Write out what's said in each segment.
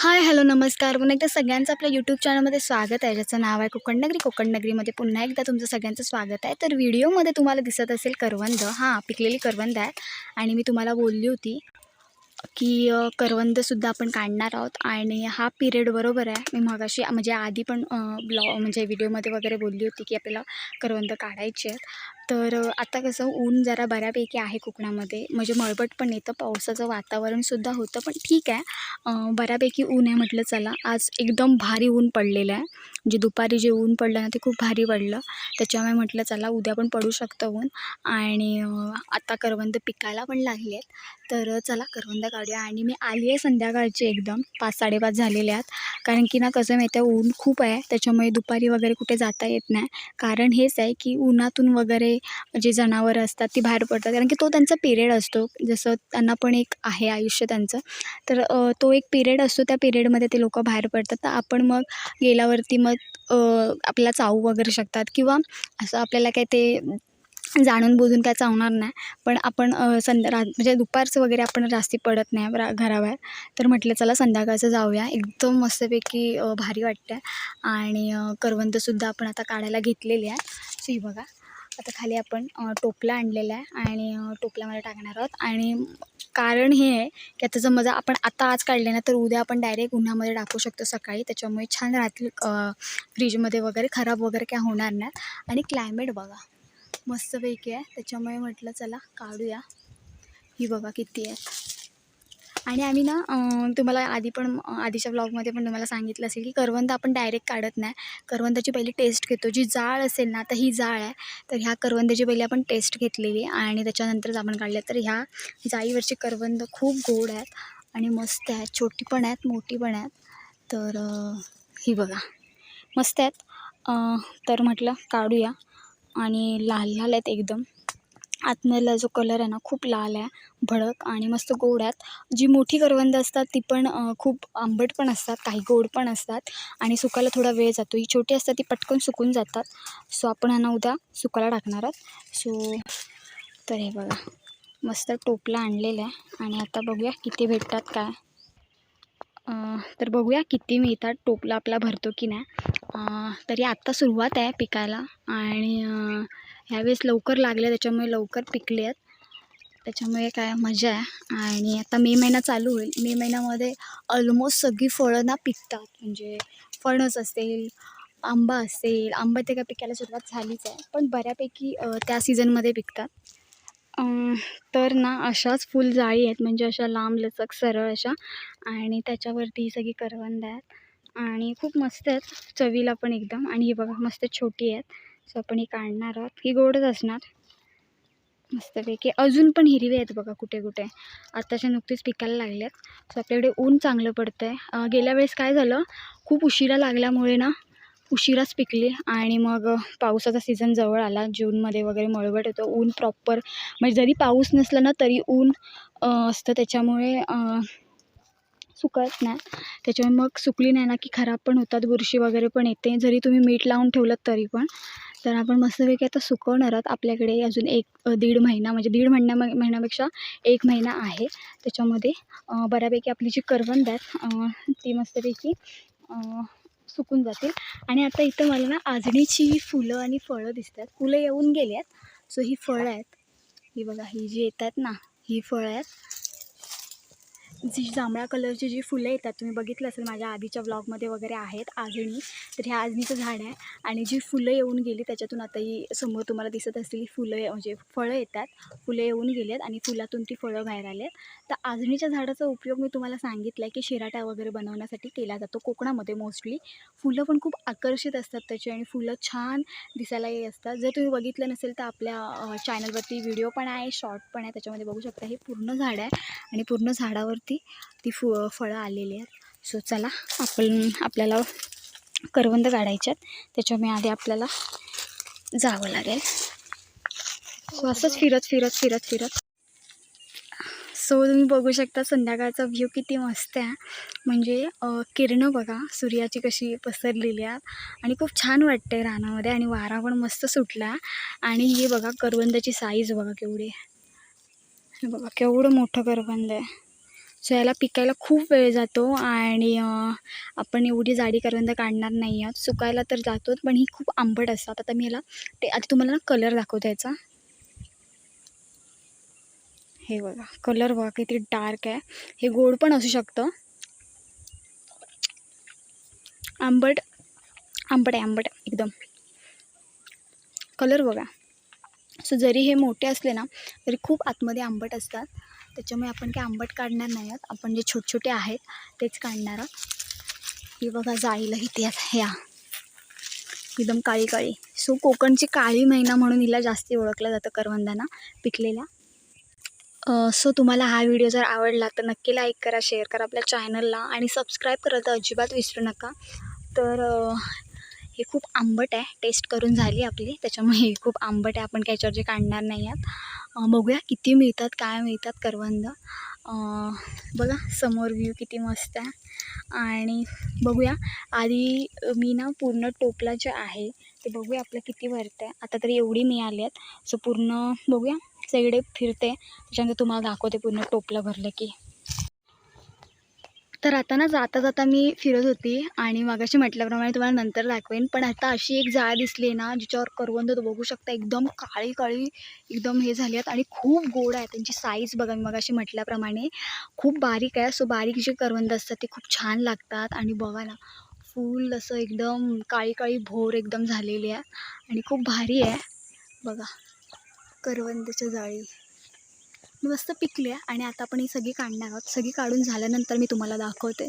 Hi hello नमस्कार. पुन्हा एकदा सगळ्यांचं आपल्या यूट्यूब चॅनलमध्ये स्वागत आहे. ज्याचं नाव आहे कोकण नगरी. कोकण नगरीमध्ये पुन्हा एकदा तुमचं सगळ्यांचं स्वागत आहे. तर व्हिडिओमध्ये तुम्हाला दिसत असेल करवंद. हां पिकलेली करवंद आहे. आणि मी तुम्हाला बोलली होती की करवंदसुद्धा आपण काढणार आहोत आणि हा पिरियड बरोबर आहे. मी मगाशी म्हणजे आधी पण ब्लॉ म्हणजे व्हिडिओमध्ये वगैरे बोलली होती की आपल्याला करवंद काढायचे आहेत. तर आता कसं ऊन जरा बऱ्यापैकी आहे कोकणामध्ये. म्हणजे मळबट पण येतं पावसाचं वातावरणसुद्धा होतं पण ठीक आहे. बऱ्यापैकी ऊन आहे म्हटलं चला आज एकदम भारी ऊन पडलेलं आहे. जे दुपारी जे ऊन पडलं ना ते खूप भारी पडलं. त्याच्यामुळे म्हटलं चला उद्या पण पडू शकतं ऊन. आणि आता करवंद पिकायला पण लागली आहेत. तर चला करवंद काढूया. आणि मी आली आहे संध्याकाळची एकदम. पाच साडेपाच झालेले आहेत. कारण की ना कसं माहिती आहे ऊन खूप आहे. त्याच्यामुळे दुपारी वगैरे कुठे जाता येत नाही. कारण हेच आहे की उन्हातून वगैरे जे जनावरं असतात ती बाहेर पडतात. कारण की तो त्यांचा पिरियड असतो. जसं त्यांना पण एक आहे आयुष्य त्यांचं. तर तो एक पिरियड असतो. त्या पिरियडमध्ये ते लोकं बाहेर पडतात. तर आपण मग गेल्यावरती मग अ, आपल्याला चावू वगैरे शकतात किंवा असं आपल्याला काय ते जाणून बुजून काय चावणार नाही. पण आपण अ, संध्या रा म्हणजे दुपारचं वगैरे आपण जास्ती पडत नाही रा घराबाहेर. तर म्हटलं चला संध्याकाळचं जाऊया. एकदम मस्तपैकी भारी वाटतं आणि करवंतसुद्धा करवंदसुद्धा आपण आता काढायला घेतलेली आहे. सो ही बघा. आता खाली आपण टोपला आणलेला आहे आणि टोपल्यामध्ये टाकणार आहोत. आणि कारण हे आहे की आता जर मजा आपण आता आज काढले ना तर उद्या आपण डायरेक्ट उन्हामध्ये टाकू शकतो सकाळी. त्याच्यामुळे छान राहतील फ्रीजमध्ये वगैरे खराब वगैरे काय होणार नाही. आणि क्लायमेट बघा मस्तपैकी आहे. त्याच्यामुळे म्हटलं चला काढूया. ही बघा किती आहेत आणि आम्ही ना तुम्हाला आधी पण आधीच्या ब्लॉगमध्ये पण तुम्हाला सांगितलं असेल की करवंद आपण डायरेक्ट काढत नाही. करवंदाची पहिली टेस्ट घेतो. जी जाळ असेल ना आता ही जाळ आहे. तर ह्या करवंदाची पहिली आपण टेस्ट घेतलेली आणि त्याच्यानंतरच आपण काढल्या तर ह्या जाळीवरची करवंद खूप गोड आहेत आणि मस्त आहेत. छोटी पण आहेत मोठी पण आहेत. तर ही बघा. मस्त आहेत. तर म्हटलं काढूया. आणि लाल लाल आहेत एकदम. आतमधला जो कलर आहे ना खूप लाल आहे भडक आणि मस्त गोड आहेत. जी मोठी करवंद असतात ती पण खूप आंबट पण असतात काही गोड पण असतात आणि सुकायला थोडा वेळ जातो. ही छोटी असतात ती पटकन सुकून जातात. सो आपण ह्यांना उद्या सुकायला टाकणार आहोत. सो तर हे बघा मस्त टोपला आणलेलं आहे आणि आता बघूया किती भेटतात काय. तर बघूया किती मिळतात टोपला आपला भरतो की नाही. तरी आत्ता सुरुवात आहे पिकायला आणि ह्यावेळेस लवकर लागले त्याच्यामुळे लवकर पिकले आहेत त्याच्यामुळे काय मजा आहे. आणि आता मे महिना चालू होईल. मे महिन्यामध्ये ऑलमोस्ट सगळी फळं ना पिकतात. म्हणजे फणस असेल आंबा असेल आंबा ते काय पिकायला सुरुवात झालीच आहे. पण बऱ्यापैकी त्या सीझनमध्ये पिकतात. तर ना अशाच फुल जाळी आहेत. म्हणजे अशा लांब लचक सरळ अशा. आणि त्याच्यावरती ही सगळी करवंद आहेत. आणि खूप मस्त आहेत. चवीला पण एकदम. आणि ही बघा मस्त छोटी आहेत. सो आपण ही काढणार आहोत. ही गोडच असणार. मस्तपैकी. अजून पण हिरवी आहेत बघा कुठे कुठे आत्ताच्या नुकतीच पिकायला लागल्यात सो आपल्याकडे ऊन चांगलं पडतं आहे गेल्या वेळेस काय झालं? खूप उशिरा लागल्यामुळे ना उशिराच पिकली. आणि मग पावसाचा सीझन जवळ आला. जूनमध्ये वगैरे मळबट येतो ऊन प्रॉपर म्हणजे जरी पाऊस नसला ना तरी ऊन असतं. त्याच्यामुळे सुकत नाही. त्याच्यामुळे मग सुकली नाही ना की खराब पण होतात. बुरशी वगैरे पण येते. जरी तुम्ही मीठ लावून ठेवलं तरी पण. तर आपण मस्तपैकी आता सुकवणार आहोत. आपल्याकडे अजून एक दीड महिना म्हणजे दीड महिन्या महिन्यापेक्षा एक महिना आहे. त्याच्यामध्ये बऱ्यापैकी आपली जी करवंद आहेत ती मस्तपैकी सुकून जातील. आणि आता इथं मला ना आजणीची फुलं आणि फळं दिसतात. फुलं येऊन गेली आहेत. सो ही फळं आहेत. ही बघा ही जी येतात ना ही फळं आहेत. जी जांभळ्या कलरची जी फुलं येतात तुम्ही बघितलं असेल माझ्या आधीच्या ब्लॉगमध्ये वगैरे आहेत आजणी तर हे आजणीचं झाड आहे आणि जी फुलं येऊन गेली त्याच्यातून आता ही समोर तुम्हाला दिसत असलेली फुलं म्हणजे फळं येतात. फुलं येऊन गेली आहेत आणि फुलातून ती फळं बाहेर आली आहेत. तर आजणीच्या झाडाचा उपयोग मी तुम्हाला सांगितला आहे की शिराटा वगैरे बनवण्यासाठी केला जातो कोकणामध्ये मोस्टली फुलं पण खूप आकर्षित असतात त्याची आणि फुलं छान दिसायलाही असतात. जर तुम्ही बघितलं नसेल तर आपल्या चॅनलवरती व्हिडिओ पण आहे शॉर्ट पण आहे त्याच्यामध्ये बघू शकता हे पूर्ण झाड आहे आणि पूर्ण झाडावरती ती फु फळं आलेली आहेत. सो चला आपण आपल्याला करवंद काढायच्यात त्याच्यामुळे आधी आपल्याला जावं लागेल. सो असंच फिरत फिरत फिरत फिरत. सो तुम्ही बघू शकता संध्याकाळचा व्ह्यू किती मस्त आहे. म्हणजे किरणं बघा सूर्याची कशी पसरलेली आहे आणि खूप छान वाटते रानामध्ये आणि वारा पण मस्त सुटला. आणि हे बघा करवंदाची साईज बघा केवढी. हे बघा केवढं मोठं करवंद आहे. सो याला पिकायला खूप वेळ जातो आणि आपण एवढी जाडी करवंद काढणार नाही आहोत. सुकायला तर जातोच पण ही खूप आंबट असतात. आता मी याला ते आधी तुम्हाला ना कलर दाखवतो याचा हे बघा कलर बघा किती डार्क आहे. हे गोड पण असू शकतं. आंबट आंबट आहे आंबट आहे एकदम. कलर बघा. सो जरी हे मोठे असले ना तरी खूप आतमध्ये आंबट असतात. त्याच्यामुळे आपण काही आंबट काढणार नाही आहोत. आपण जे छोटे छोटे आहेत तेच काढणार आहोत. ही बघा जाळीला किती आहेत. ह्या. एकदम काळी काळी. सो कोकणची काळी महिना म्हणून हिला जास्ती ओळखलं जातं करवंदांना पिकलेल्या. सो तुम्हाला हा व्हिडिओ जर आवडला तर नक्की लाईक करा शेअर करा आपल्या चॅनलला. आणि सबस्क्राईब करायला तर अजिबात विसरू नका. तर हे खूप आंबट आहे टेस्ट करून झाली आपली. त्याच्यामुळे हे खूप आंबट आहे आपण काय याच्यावरचे काढणार नाही आहात. बघूया किती मिळतात काय मिळतात करवंद. बघा समोर व्ह्यू किती मस्त आहे. आणि बघूया आधी मी ना पूर्ण टोपला जे आहे ते बघूया आपलं किती भरतं आहे आता तरी एवढी मिळाली आहेत. सो पूर्ण बघूया सगळे फिरते. त्याच्यानंतर तुम्हाला दाखवते पूर्ण टोपलं भरलं की. तर आता ना जाता जाता मी फिरत होती आणि मागाशी म्हटल्याप्रमाणे तुम्हाला नंतर दाखवेन पण आता अशी एक जाळ दिसली आहे ना जिच्यावर करवंद बघू शकता एकदम काळी काळी एकदम हे झाली आहेत आणि खूप गोड आहे त्यांची साईज बघा मी मगाशी म्हटल्याप्रमाणे. खूप बारीक आहे सो बारीक जे करवंद असतात ते खूप छान लागतात आणि बघा ना फुल असं एकदम काळी काळी भोर एकदम झालेली आहे आणि खूप भारी आहे. बघा करवंदाच्या जाळी. मस्त पिकली आहे आणि आता आपण ही सगळी काढणार आहोत. सगळी काढून झाल्यानंतर मी तुम्हाला दाखवते.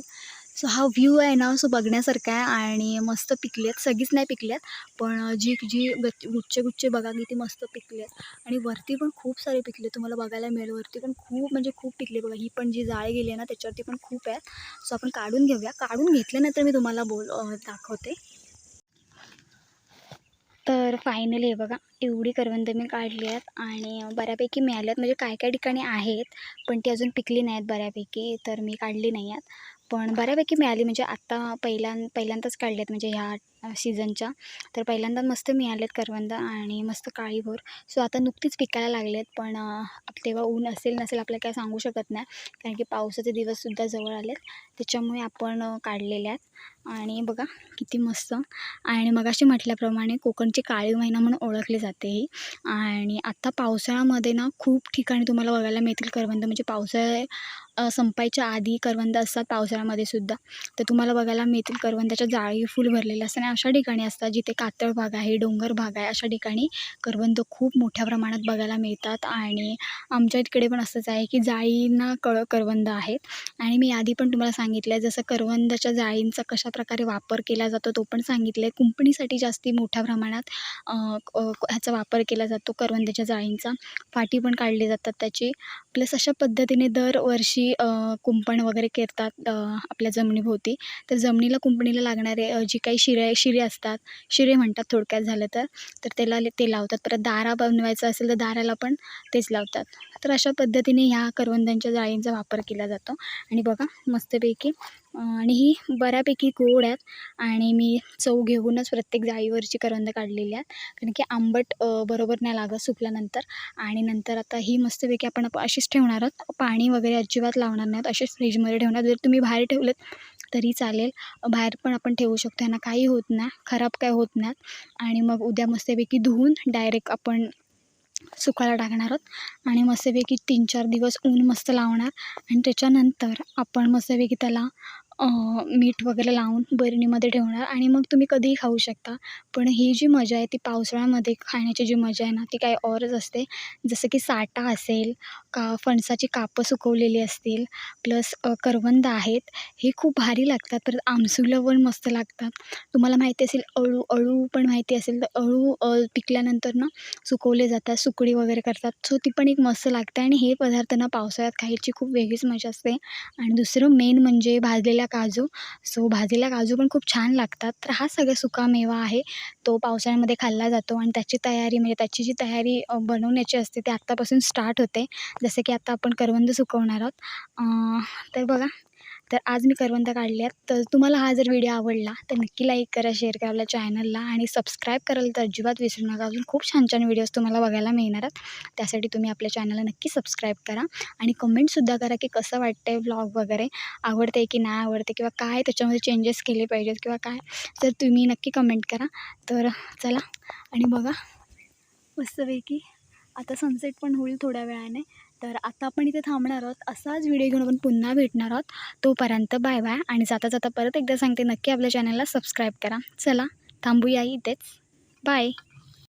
सो हा व्ह्यू आहे ना सो बघण्यासारखा आहे आणि मस्त पिकली आहेत सगळीच नाही पिकली आहेत पण जी जी गच्च गुच्चे गुच्चे बघा किती मस्त पिकली आहेत आणि वरती पण खूप सारे पिकले तुम्हाला बघायला मिळेल. वरती पण खूप म्हणजे खूप पिकले बघा. ही पण जी जाळी गेली आहे ना त्याच्यावरती पण खूप आहेत. सो आपण काढून घेऊया. काढून घेतल्यानंतर मी तुम्हाला बोल दाखवते. तर फायनली हे बघा एवढी करवंद मी काढली आहेत आणि बऱ्यापैकी मिळाली आहेत म्हणजे काय काय ठिकाणी आहेत पण ती अजून पिकली नाही आहेत बऱ्यापैकी तर मी काढली नाही आहेत पण बऱ्यापैकी मिळाली म्हणजे आत्ता पहिल्यां पहिल्यांदाच काढले आहेत म्हणजे ह्या सीझनच्या तर पहिल्यांदा मस्त मिळाले आहेत करवंद आणि मस्त काळीभोर. सो आता नुकतीच पिकायला लागले आहेत पण तेव्हा ऊन असेल नसेल आपल्याला काय सांगू शकत नाही. कारण की पावसाचे दिवससुद्धा जवळ आलेत. त्याच्यामुळे आपण काढलेले आहेत आणि बघा किती मस्त. आणि मगाशी म्हटल्याप्रमाणे कोकणची काळी महिना म्हणून ओळखली जाते ही. आणि आत्ता पावसाळ्यामध्ये ना खूप ठिकाणी तुम्हाला बघायला मिळतील करवंद. म्हणजे पावसाळे संपायच्या आधी करवंद असतात पावसाळ्यामध्ये सुद्धा. तर तुम्हाला बघायला मिळतील करवंदाच्या जाळी फुल भरलेले असतात. आणि अशा ठिकाणी असतात जिथे कातळ भाग आहे डोंगर भाग आहे अशा ठिकाणी करवंद खूप मोठ्या प्रमाणात बघायला मिळतात. आणि आमच्या इकडे पण असंच आहे की जाळींना कळ करवंद आहेत. आणि मी आधी पण तुम्हाला सांगितलं आहे जसं करवंदाच्या जाळींचा कशाप्रकारे वापर केला जातो तो पण सांगितलं आहे कुंपणीसाठी जास्ती मोठ्या प्रमाणात ह्याचा वापर केला जातो करवंद्याच्या जाळींचा. फाटी पण काढली जातात त्याची. प्लस अशा पद्धतीने दरवर्षी कुंपण वगैरे करतात आपल्या जमिनीभोवती. तर जमिनीला कुंपणीला लागणारे जी काही शिरे शिरे असतात शिरे म्हणतात थोडक्यात झालं तर तर त्याला ते लावतात. परत दारा बनवायचं असेल तर दाराला पण तेच लावतात. तर अशा पद्धतीने ह्या करवंदांच्या जाळींचा वापर केला जातो. आणि बघा मस्तपैकी आणि ही बऱ्यापैकी गोड आहेत. आणि मी चव घेऊनच प्रत्येक जाळीवरची करवंद काढलेली आहेत. कारण की आंबट बरोबर नाही लागत सुकल्यानंतर. आणि नंतर आता ही मस्तपैकी आपण अशीच ठेवणार आहोत. पाणी वगैरे अजिबात लावणार नाहीत असेच फ्रीजमध्ये ठेवणार जर तुम्ही बाहेर ठेवलेत तरी चालेल. बाहेर पण आपण ठेवू शकतो. यांना काही होत नाही. खराब काय होत नाहीत आणि मग उद्या मस्तपैकी धुवून डायरेक्ट आपण सुकायला टाकणार आहोत. आणि मस्तपैकी तीन चार दिवस ऊन मस्त लावणार. आणि त्याच्यानंतर आपण मस्तपैकी त्याला मीठ वगैरे लावून बरणीमध्ये ठेवणार. आणि मग तुम्ही कधीही खाऊ शकता. पण ही जी मजा आहे ती पावसाळ्यामध्ये खाण्याची जी मजा आहे ना ती काही औरच असते. जसं की साटा असेल का फणसाची कापं सुकवलेली असतील प्लस करवंद आहेत हे खूप भारी लागतात. परत आमसुलं पण मस्त लागतात. तुम्हाला माहिती असेल अळू अळू पण माहिती असेल तर अळू पिकल्यानंतर ना सुकवले जातात सुकडी वगैरे करतात. सो ती पण एक मस्त लागते आणि हे पदार्थ ना पावसाळ्यात खायची खूप वेगळीच मजा असते. आणि दुसरं मेन म्हणजे भाजलेल्या काजू. सो भाजलेल्या काजू पण खूप छान लागतात. तर हा सगळा सुका मेवा आहे. तो पावसाळ्यामध्ये खाल्ला जातो आणि त्याची तयारी म्हणजे त्याची जी तयारी बनवण्याची असते ती आत्तापासून स्टार्ट होते. जसं की आता आपण करवंद सुकवणार आहोत. तर बघा तर आज मी करवंद काढले आहेत. तर तुम्हाला हा जर व्हिडिओ आवडला तर नक्की लाईक करा शेअर करा आपल्या चॅनलला आणि सबस्क्राईब करायला तर अजिबात विसरू नका. अजून खूप छान छान व्हिडिओज तुम्हाला बघायला मिळणार आहेत. त्यासाठी तुम्ही आपल्या चॅनलला नक्की सबस्क्राईब करा आणि कमेंटसुद्धा करा की कसं वाटतं आहे वगैरे. आवडते की नाही आवडते किंवा काय त्याच्यामध्ये चेंजेस केले पाहिजेत किंवा काय तर तुम्ही नक्की कमेंट करा. तर चला आणि बघा मस्तपैकी आता सनसेट पण होईल थोड्या वेळाने. तर आता आपण इथे थांबणार आहोत. असाच व्हिडिओ घेऊन आपण पुन्हा भेटणार आहोत. तोपर्यंत बाय बाय आणि जाता जाता परत एकदा सांगते नक्की आपल्या चॅनलला सबस्क्राईब करा. चला थांबूया इथेच. बाय